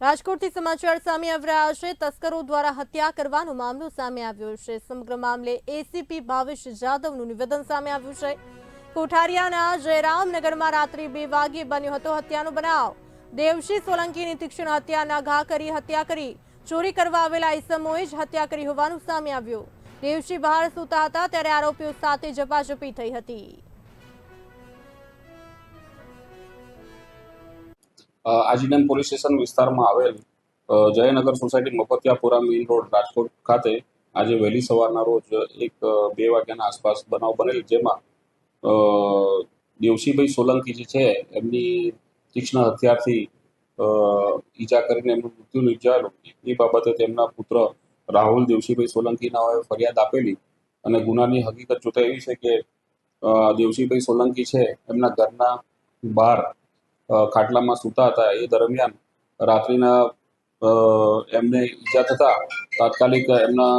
રાજકોટથી સમાચાર સામે આવી રહ્યા છે. તસ્કરો દ્વારા હત્યા કરવાનો મામલો સામે આવ્યો છે. સમગ્ર મામલે એસીપી ભાવેશ જાદવનું નિવેદન સામે આવ્યું છે. કોઠારિયાના જયરામનગરમાં રાત્રે બે વાગ્યે બન્યો હતો હત્યાનો બનાવ. દેવશી સોલંકીની તીક્ષ્ણ હત્યાના ઘા કરી હત્યા કરી, ચોરી કરવા આવેલા ઈસમોએ જ હત્યા કરી હોવાનું સામે આવ્યું. દેવશી બહાર સૂતા હતા ત્યારે આરોપીઓ સાથે ઝપાઝપી થઈ હતી. અ, આજીડેમ પોલીસ સ્ટેશન વિસ્તારમાં આવેલ Jaynagar society Maftiyapura main road Rajkot ખાતે આજે વહેલી સવારના રોજ એક બે વાગ્યાના આસપાસ બનાવ બનેલ જેમાં દેવસીભાઈ સોલંકી જે છે એમની તીક્ષ્ણ હથિયારથી ઈજા કરીને એમનું મૃત્યુ નિપજાયેલું. એ બાબતે તેમના પુત્ર રાહુલ દેવસીભાઈ સોલંકીના ફરિયાદ આપેલી અને ગુનાની હકીકત જોતા એવી છે કે દેવસીભાઈ સોલંકી છે એમના ઘરના બહાર ખાટલામાં સૂતા હતા. એ દરમિયાન રાત્રિના એમને ઈજા થતા તાત્કાલિક એમના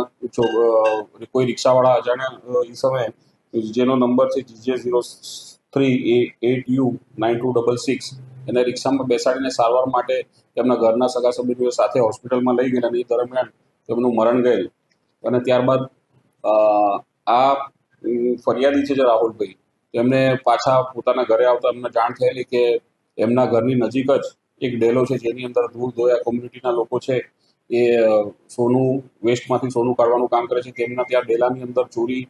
કોઈ રિક્ષાવાળા અજાણ્યા એ સમયે જેનો નંબર છે GJ zero three eight U nine two double six એને રિક્ષામાં બેસાડીને સારવાર માટે તેમના ઘરના સગા સંબંધીઓ સાથે હોસ્પિટલમાં લઈ ગયેલા અને એ દરમિયાન તેમનું મરણ ગયેલું. અને ત્યારબાદ આ ફરિયાદી છે જે રાહુલભાઈ, તેમને પાછા પોતાના ઘરે આવતા એમને જાણ થયેલી કે એમના ઘરની નજીક જ એક ડેલો છે, જેની અંદર દૂર દોયા કોમ્યુનિટીના લોકો છે, એ સોનું વેસ્ટમાંથી સોનું કાઢવાનું કામ કરે છે તેમના ત્યાં ડેલાની અંદર ચોરી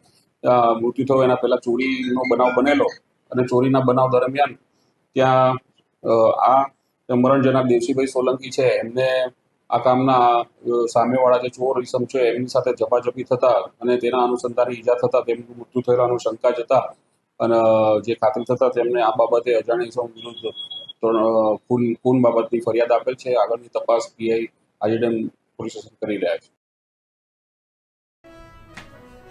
મૃત્યુ થયો, એના પહેલા ચોરીનો બનાવ બનેલો અને ચોરીના બનાવ દરમિયાન ત્યાં આ મરણ જનાર દેવસીભાઈ સોલંકી છે, એમને આ કામના સામેવાળા જે ચોર ઇસમ છે, એમની સાથે જપાજપી થતા અને તેના અનુસંધાને ઈજા થતા, તેમનું મૃત્યુ થયેલાનું શંકા જતા અને જે ખાતરી થતા, તેમને આ બાબતે અજાણી વિરુદ્ધ તો, અ, ખૂન ખૂન બાબતની ફરિયાદ આપેલ છે. આગળની તપાસ પીઆઈ આજીડેમ પોલીસ સ્ટેશન કરી રહ્યા છે.